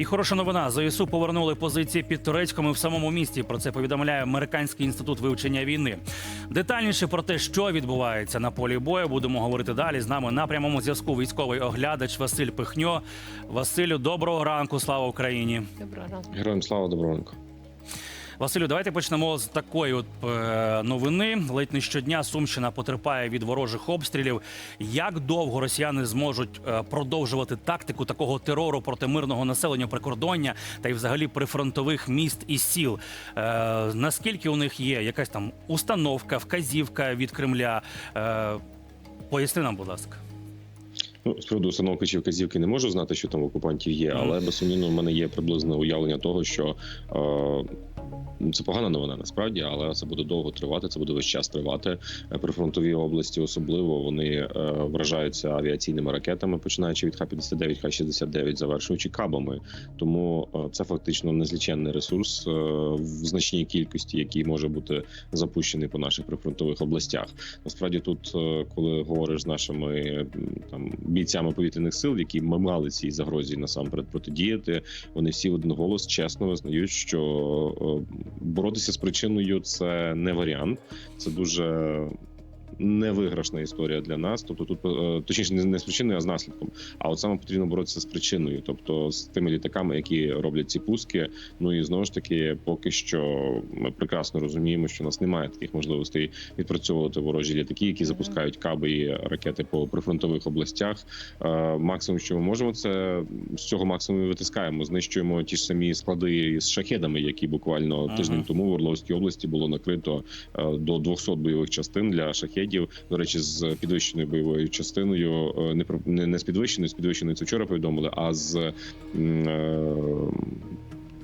І хороша новина. ЗСУ повернули позиції під Турецьком і в самому місті. Про це повідомляє Американський інститут вивчення війни. Детальніше про те, що відбувається на полі бою, будемо говорити далі. З нами на прямому зв'язку військовий оглядач Василь Пихньо. Василю, доброго ранку. Слава Україні. Доброго ранку. Героям слава доброго ранку. Василю, давайте почнемо з такої от е, новини. Ледь не щодня Сумщина потерпає від ворожих обстрілів. Як довго росіяни зможуть е, продовжувати тактику такого терору проти мирного населення прикордоння та й взагалі прифронтових міст і сіл? Е, наскільки у них є якась там установка, вказівка від Кремля? Е, поясни нам, будь ласка. Ну, з приводу установки чи вказівки не можу знати, що там в окупантів є, але безсумнівно в мене є приблизне уявлення того, що е, це погана новина насправді, але це буде довго тривати. Це буде весь час тривати. Е, Прифронтові області особливо вони е, вражаються авіаційними ракетами, починаючи від Х-59, Х-69, завершуючи кабами. Тому е, це фактично незліченний ресурс в значній кількості, який може бути запущений по наших прифронтових областях. Насправді, тут, коли говориш з нашими там бійцями повітряних сил, які ми мали цій загрозі насамперед протидіяти, вони всі в один голос чесно визнають, що боротися з причиною це не варіант, це дуже. Невиграшна історія для нас, тобто тут е, точніше не- з причиною, а з наслідком. А от саме потрібно боротися з причиною, тобто з тими літаками, які роблять ці пуски. Ну і знову ж таки, поки що ми прекрасно розуміємо, що у нас немає таких можливостей відпрацьовувати ворожі літаки, які запускають каби і ракети по прифронтових областях. Е, Максимум, що ми можемо, це з цього максимуму витискаємо. Знищуємо ті ж самі склади з шахедами, які буквально Ага. тиждень тому в Орловській області було накрито е, до 200 бойових частин для шахедів. До речі, з підвищеною бойовою частиною е, не про- не, не з підвищеною, з підвищеною це вчора повідомили, а з е,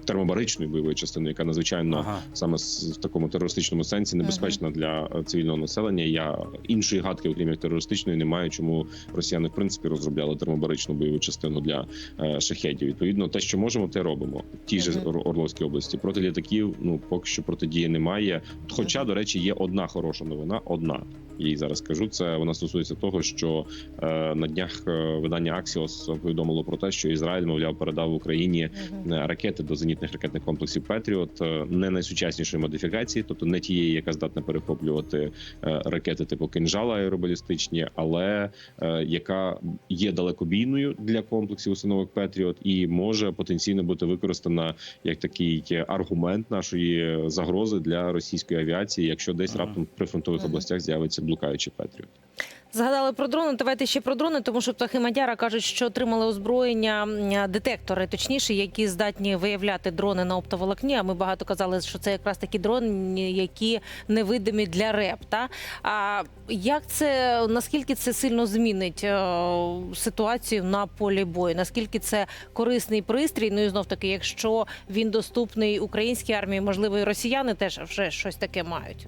термобаричною бойовою частиною, яка надзвичайно Ага. саме в такому терористичному сенсі небезпечна для е, цивільного населення. Я іншої гадки, окрім як терористичної, не маю, чому росіяни в принципі розробляли термобаричну бойову частину для е, шахедів. Відповідно, те, що можемо, те робимо. В тій же Орловській області проти літаків. Ну поки що протидії немає. Хоча, до речі, є одна хороша новина. Одна їй зараз кажу. Це вона стосується того, що е, на днях е, видання Axios повідомило про те, що Ізраїль, мовляв, передав Україні е, ракети до зенітних ракетних комплексів Петріот не найсучаснішої модифікації, тобто не тієї, яка здатна перехоплювати е, ракети типу кинжала аеробалістичні, але е, яка є далекобійною для комплексів установок Петріот і може потенційно бути використана як такий аргумент нашої загрози для російської авіації, якщо десь Ага. раптом в прифронтових областях з'явиться блукаючий Петріот. Згадали про дрони. Давайте ще про дрони, тому що птахи Мадяра кажуть, що отримали озброєння детектори, точніше, які здатні виявляти дрони на оптоволокні. А ми багато казали, що це якраз такі дрони, які невидимі для РЕП. Та? А як це наскільки це сильно змінить е, ситуацію на полі бою? Наскільки це корисний пристрій? Ну і знов таки, якщо він доступний українській армії, можливо, і росіяни теж вже щось таке мають.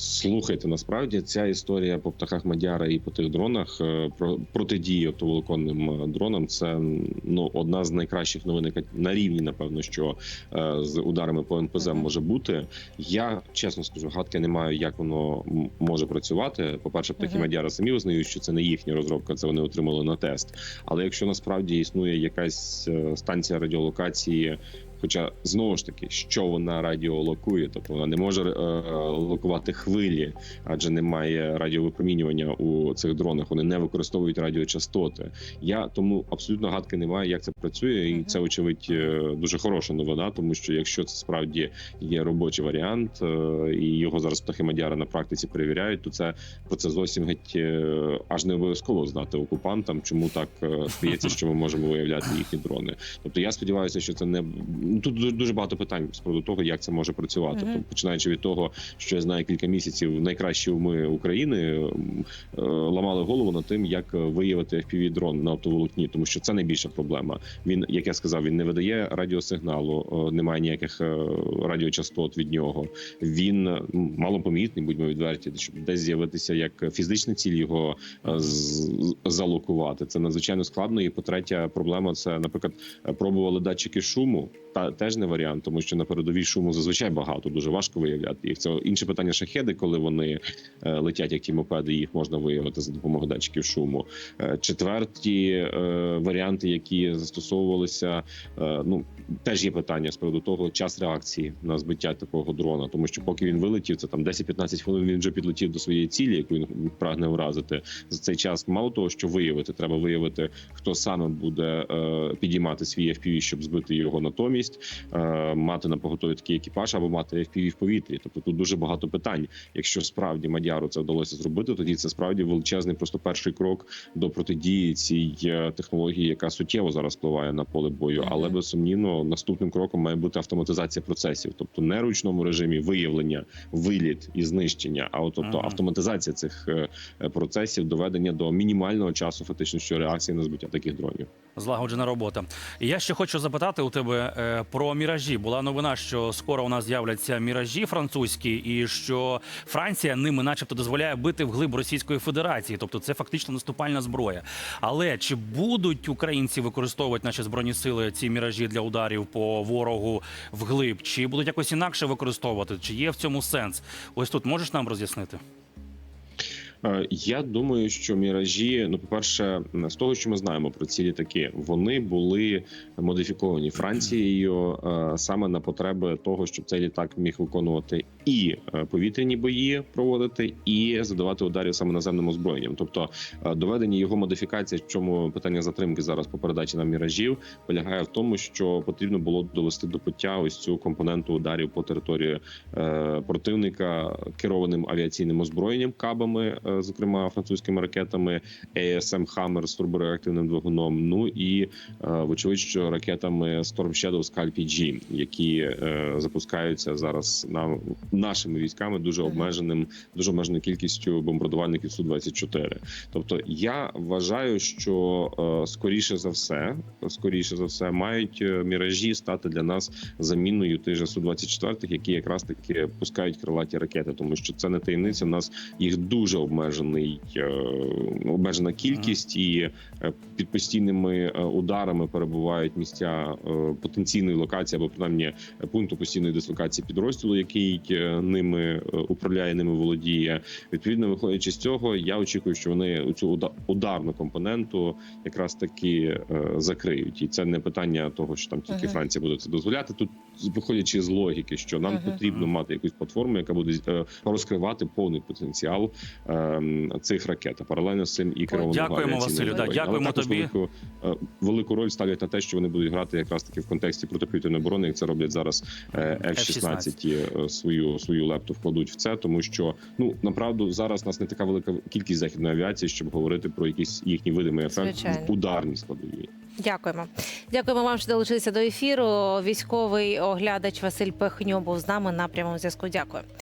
Слухайте, насправді ця історія по птахах Мадяра і по тих дронах е, про протидії оптоволоконним е, дронам. Це ну одна з найкращих новин, яка на рівні, напевно, що е, з ударами по НПЗ може бути. Я чесно скажу, гадки не маю, як воно може працювати. По перше, птахи Мгм. Мадяра самі визнають, що це не їхня розробка, це вони отримали на тест. Але якщо насправді існує якась станція радіолокації. Хоча знову ж таки, що вона радіолокує, тобто вона не може е, локувати хвилі, адже немає радіовипромінювання у цих дронах. Вони не використовують радіочастоти. Я тому абсолютно гадки не маю, як це працює, і це очевидь е, дуже хороша новина, тому що якщо це справді є робочий варіант, е, і його зараз птахи Мадяра на практиці перевіряють, то це про це зовсім геть е, аж не обов'язково знати окупантам, чому так е, стається, що ми можемо виявляти їхні дрони. Тобто я сподіваюся, що це не тут дуже- багато питань з приводу того, як це може працювати. Тобто, починаючи від того, що я знаю кілька місяців, найкращі уми України е, ламали голову над тим, як виявити fpv дрон на оптоволокні, тому що це найбільша проблема. Він, як я сказав, він не видає радіосигналу, е, немає ніяких е, радіочастот від нього. Він малопомітний, будьмо відверті, щоб десь з'явитися як фізична ціль його залокувати. Це надзвичайно складно. І по третя проблема це, наприклад, пробували датчики шуму. Та теж не варіант, тому що на передовій шуму зазвичай багато, дуже важко виявляти їх. Це інше питання шахеди, коли вони е, летять як ті мопеди, їх можна виявити за допомогою датчиків шуму. Е, Четверті е, варіанти, які застосовувалися, ну теж є питання з приводу того час реакції на збиття такого дрона, тому що поки він вилетів, це там 10-15 хвилин. Він вже підлетів до своєї цілі, яку він прагне вразити. За цей час мало того, що виявити, треба виявити, хто саме буде підіймати свій FPV, щоб збити його натомість, е, мати на поготові такий екіпаж або мати FPV в повітрі. Тобто тут дуже багато питань. Якщо справді Мадяру це вдалося зробити, тоді це справді величезний просто перший крок до протидії цій е, технології, яка суттєво зараз впливає на поле бою. Але безсумнівно наступним кроком має бути автоматизація процесів, тобто не ручному режимі виявлення, виліт і знищення, а от тобто Ага. автоматизація цих е, процесів, доведення до мінімального часу фактично що реакції на збиття таких дронів. Злагоджена робота. Я ще хочу запитати у тебе е, про міражі. Була новина, що скоро у нас з'являться міражі французькі, і що Франція ними, начебто, дозволяє бити вглиб Російської Федерації. Тобто, це фактично наступальна зброя. Але чи будуть українці використовувати наші збройні сили ці міражі для ударів по ворогу вглиб? Чи будуть якось інакше використовувати? Чи є в цьому сенс? Ось тут можеш нам роз'яснити? Е, Я думаю, що міражі, ну, по-перше, з того, що ми знаємо про ці літаки, вони були модифіковані Францією е, саме на потреби того, щоб цей літак міг виконувати і е, повітряні бої проводити, і задавати ударів саме наземним озброєнням. Тобто доведення його модифікації, в чому питання затримки зараз по передачі нам міражів, полягає в тому, що потрібно було довести до пуття ось цю компоненту ударів по території противника керованим авіаційним озброєнням кабами, зокрема французькими ракетами ASM Hammer з турбореактивним двигуном. Ну і е, вочевидь, що ракетами Storm Shadow Scalp G, які е, запускаються зараз на нашими військами дуже обмеженим, дуже обмеженою кількістю бомбардувальників су 24 Тобто я вважаю, що е, скоріше за все, скоріше за все, мають е, міражі стати для нас заміною тих же су 24 які якраз таки пускають крилаті ракети, тому що це не таємниця. У нас їх дуже обмежений е, обмежена кількість, і е, під постійними е, ударами перебувають місця потенційної локації або принаймні пункту постійної дислокації підрозділу, який ними управляє, ними володіє. Відповідно, виходячи з цього, я очікую, що вони цю уда- ударну компоненту якраз таки закриють, і це не питання того, що там тільки Мгм. Франція буде це дозволяти. Тут виходячи з логіки, що нам Мгм. потрібно мати якусь платформу, яка буде розкривати повний потенціал цих ракет. А Паралельно з цим і керованого Дякуємо, Василю, да. Але дякуємо тобі. Велику, е, велику роль ставлять на те, що вони будуть грати якраз таки в контексті протиповітряної оборони, як це роблять зараз е, F-16 е, свою свою лепту вкладуть в це, тому що ну направду зараз у нас не така велика кількість західної авіації, щоб говорити про якийсь їхній видимий ефект Звичайно. в ударній складовій. Дякуємо. Дякуємо вам, що долучилися до ефіру. Військовий оглядач Василь Пехньо був з нами на прямому зв'язку. Дякую.